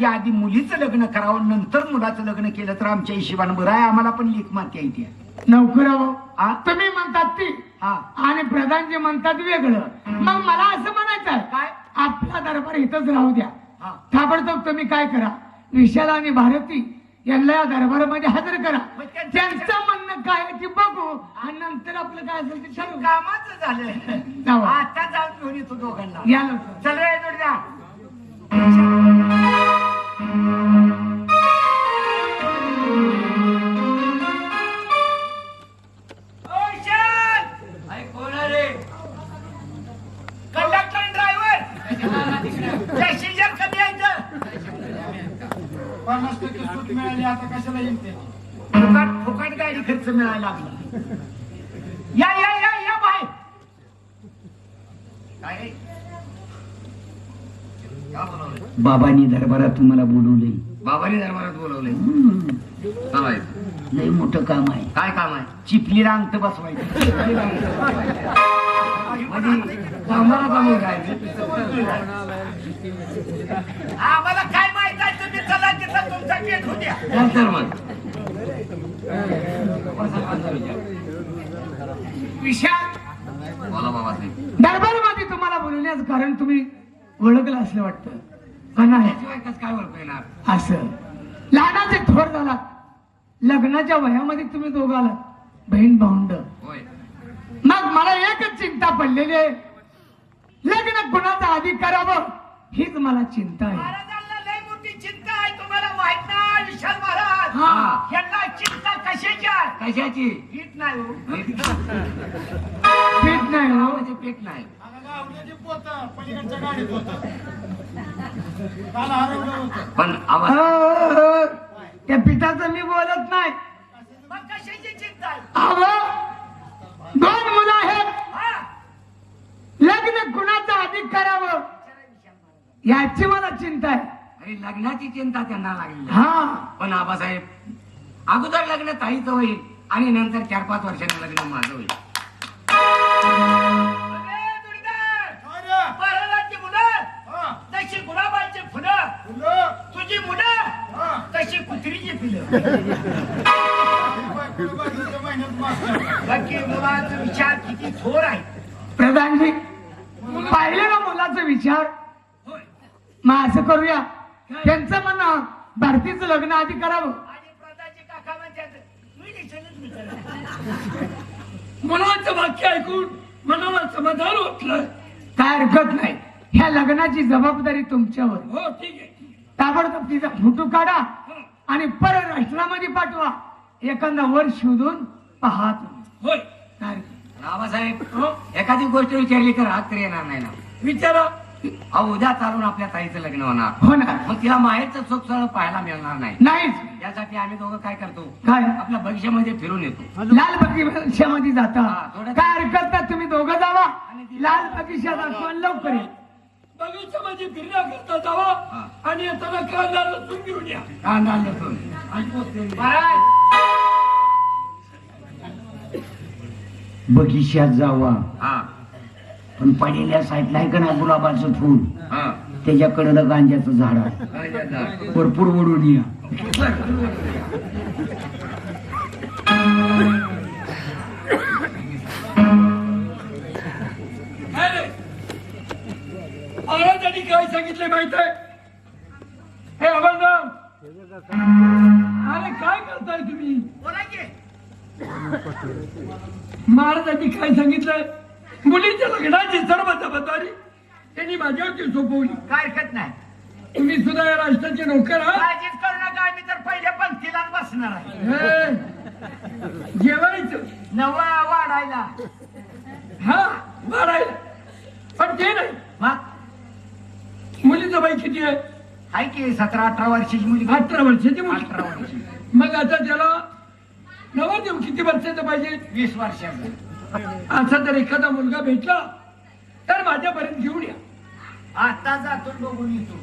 म्हणजे आधी मुलीचं लग्न करावं नंतर मुलाचं लग्न केलं तर आमच्या हिशोबानं बरं आहे. आम्हाला पण लेख माती आहे ती नोकराव हा? तुम्ही म्हणतात ती. हा. आणि प्रधानजी म्हणतात वेगळं. मग मला असं म्हणायचं आहे काय? आपला दरबार इथंच राहू द्या. हा. ताबडतोब तुम्ही काय करा? विशाल आणि भारती यांना या दरबारामध्ये हजर करा. मग त्यांचं- त्यांचं म्हणणं काय आहे ते बघू आणि नंतर आपलं काय असेल ते ठरवू. कामाचं झालं जावा. आता जाऊन घेऊन येतो दोघांना. या लवकर. चल रे जोडीदार. ड्रायव्हर पॅसेंजर कधी यायचं पन्नास टक्के सूट मिळाली आता कशाला येईल ते? फुकट फुकट गाडी खर्च मिळायला लागला. या या या या बाय बाबांनी दरबारात तुम्हाला बोलवले बाबांनी दरबारात बोलवले लय मोठं काम आहे. काय काम आहे? चिपलीला अंगठ बसवायचं. कामाला कामं काय आम्हाला काय माहीत आहे? तुम्ही चला तिथं तुमचा गेट होत्या नंतर मग. विशाल! बोला बाबासाहेब. दरबारामध्ये तुम्हाला बोलवण्याचं कारण तुम्ही ओळखलं असलं वाटतं. नाही? कसं काय ओळख येणार असं. लहानाचे थोर झाला लग्नाच्या वयामध्ये तुम्ही दोघं आलात. बहीण भाऊंड होय. मग मला एकच चिंता पडलेली आहे. लग्न कुणाचं आधी करावं हीच मला चिंता आहे. महाराजांना लय मोठी चिंता आहे तुम्हाला माहीत विशाल महाराज? हा. यांना चिंता कशाची आहे? कशाची? हिट नाही हो. पीठ नाही हो म्हणजे पेट नाही. आता गावड्याची पोतं पलीकडच्या गाडीत होतं काल हरवलं होतं. पण आवाज त्या पिठाचं मी बोलत नाही. मग कशाची चिंता आहे? अहो दोन मुलं आहेत. हा? लग्न कुणाचं आधी करावं? याची मला चिंता आहे. अरे लग्नाची चिंता त्यांना लागली. हा. पण आबासाहेब अगोदर लग्न ताईचं होईल आणि नंतर चार पाच वर्षांनी लग्न माझं होईल. हा, फुलं फुलं. तुझी मुलं हा. तशी कुत्रीची पिलं बाकी मुलाचा विचार किती थोर आहे प्रधानजी पाहिले ना मुलाचा विचार? होय. मग असं करूया. त्यांचं म्हणणं भारतीचं लग्न आधी करावं. आणि प्रधानजी काका म्हणतात मी निशाणच विचारलं मुलाचं वाक्य ऐकून मनाला समाधान वाटलं काय हरकत नाही. ह्या लग्नाची जबाबदारी तुमच्यावर. हो ठीक आहे ताबडतोब तिचा फोटो काढा आणि परराष्ट्रामध्ये पाठवा. एखादा वर शोधून पाहत. होय. काय? आबासाहेब एखादी गोष्ट विचारली तर राग तरी येणार नाही ना. विचारा. अहो उद्या चालून आपल्या ताईचं लग्न होणार. हो ना. मग तिला माहेरचं सुख सगळं पाहायला मिळणार नाही. नाहीच यासाठी आम्ही दोघं काय करतो? काय? आपल्या भविष्यामध्ये फिरून येतो. लाल बगीच्यामध्ये जाता. हा, थोडं- काय हरकत नाही तुम्ही दोघं जावा. लाल बगीचा दाखवा लवकर या. बगीच्यामध्ये फिरण्याकरता जावा हा. आणि येताना कांदा लसूण घेऊन या. कांदा लसूण. आणि. महाराज बगीच्यात जावा. हा. पण पडलेल्या साईडला आहे का ना गुलाबाचं फूल? हा. त्याच्याकडे गांजाचं झाड आहे? भरपूर ओढून या. काय रे? महाराजांनी काय सांगितले माहीत आहे हे अमरनाथ अरे काय करताय तुम्ही? महाराजांनी काय सांगितलंय मुलीच्या लग्नाची सर्व जबाबदारी त्यांनी माझ्यावरती सोपवली. काय हरकत नाही. तुम्ही सुद्धा या राष्ट्राचे नोकर आहात. काळजीच करू नका आम्ही तर पहिल्या पंक्तीला बसणार आहे. हे, जेवायचं. नवा वाढायला. हा वाढायला. पण ते नाही. मग मुलीचं वय किती आहे? आहे की सतरा अठरा वर्षाची मुलगी? अठरा वर्षाची मुलगी. अठरा वर्षाची. मग आता त्याला नवरदेव किती वर्षाचा पाहिजे? वीस वर्षाचा. असा जर एखादा मुलगा भेटला तर माझ्यापर्यंत घेऊन या. आता जातो बघून येतो.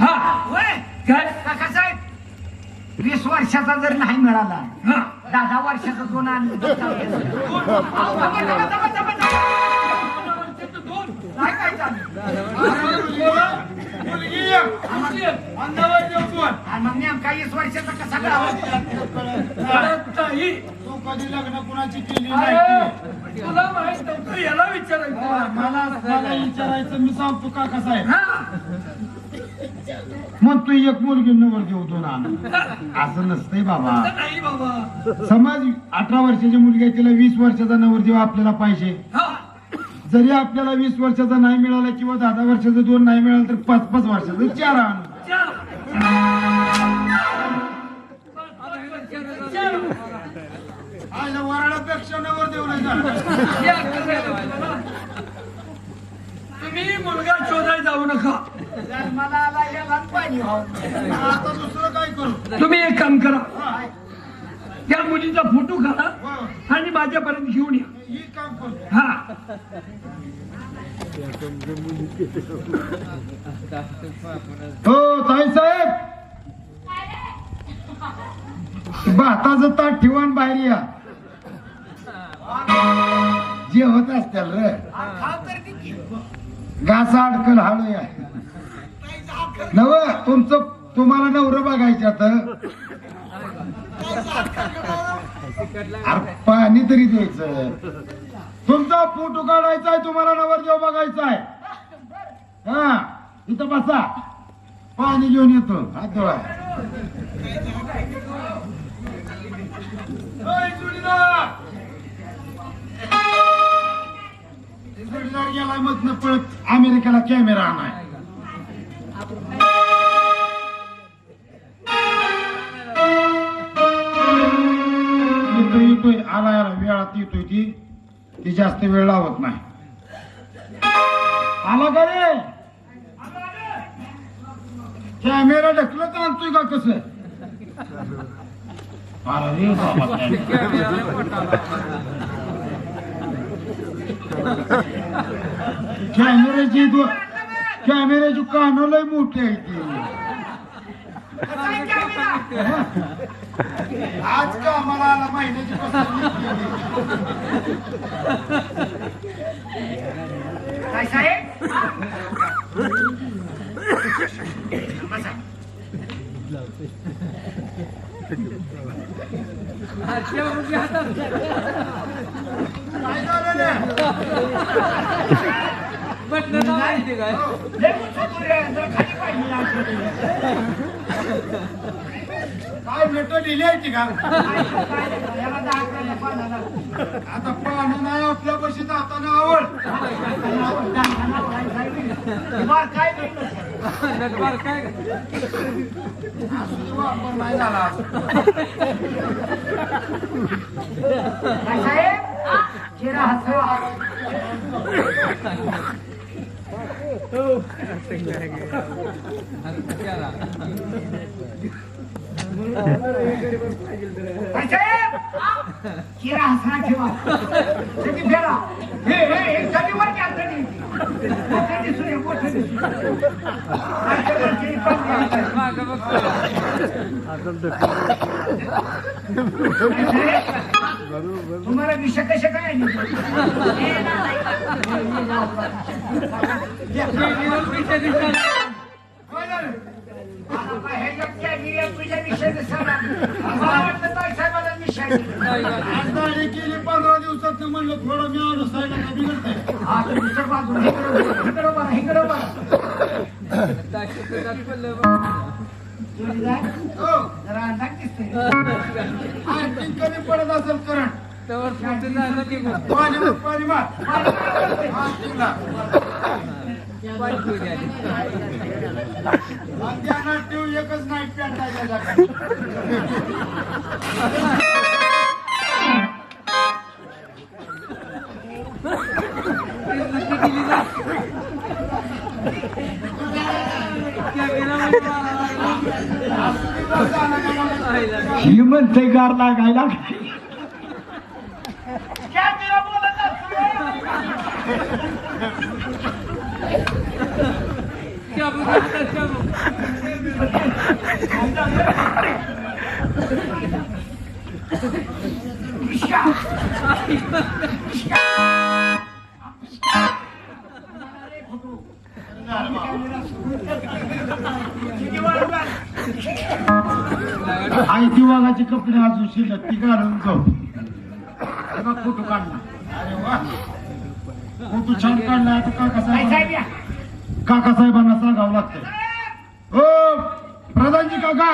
हा. होय काय? काका साहेब वीस वर्षाचा जर नाही मिळाला हा. दहा दहा वर्षाचा दोन काय काय चालू? मग नेमका वीस वर्षाचा कसा तू कधी लग्न कुणाची केली नाही तुला माहीत नव्हतं याला विचारायचं मला मला विचारायचं मी सांगतो का कसा आहे मग तू एक मुलगी नवर देऊ दोन असं नसतंय बाबा नाही बाबा समाज अठरा वर्षाची मुलगी आहे. तिला वीस वर्षाचा नवरदेव आपल्याला पाहिजे हा. जरी आपल्याला वीस वर्षाचा नाही मिळाला किंवा दहा दहा वर्षाचा दोन नाही मिळाला तर पाच पाच वर्षाचा चार आण. आयला वराडापेक्षा नाही जाणार तुम्ही मुलगा शोधायला जाऊ नका. आला. आता दुसरं काय करू? तुम्ही एक काम करा. त्या मुलीचा फोटो काढा. हो, आणि माझ्यापर्यंत घेऊन या. ही ताई साहेब. भाताचं ताट ठेवून बाहेर या. जे होत असतील र. घासा अडकल हाडू या. नव तुमचं तुम्हाला नवरं बघायचं तर अरे पाणी तरी द्यायचं. तुमचा फोटो काढायचा आहे तुम्हाला नवरदेव बघायचा आहे. हा इथं बसा. पाणी घेऊन येतो. हात धुवा गेला मधनं पळत अमेरिकेला कॅमेरा आणाय. येतोय येतोय आला याला वेळात येतोय ती ती जास्त वेळ लावत नाही. आला का रे? कॅमेरा ढकलत आणतोय का कसं? रे कॅमेऱ्याची कॅमेऱ्याची कानं लय मोठी आहे ती? आज का मला आला महिन्याची काय साहेब बसा. काय झालं रे? लय उंच पुढे, जरा खाली पाहिजे लागतं. काय भेट लिहिली आहे ती का. आता पाहणं नाही आपल्या पशी जाताना आवड. काय वापर नाही झाला. काय साहेब चेहरा काय ठेवा फेरा हे हे हे सगळी वर मोठं दिसू मोठं दिसू तुम्हाला विषय कसे काय काय झालं आज गाडी केली. पंधरा दिवसात म्हणलं थोडं मी आलो साईडला बिघडतंय आणखी कमी पडत असेल करंट पाणी मार पाणी मार हा, तिला. आणि ध्यानात ठेव एकच नाईट पॅन्ट गार लागायला झालं बा. आई ती वाघाची कपडे आज उशील ती घालून जाऊ. फोटो काढला अरे वा फोटो छान काढला आता काका साहेब काका साहेबांना सांगावं लागतं हो प्रधानजी काका.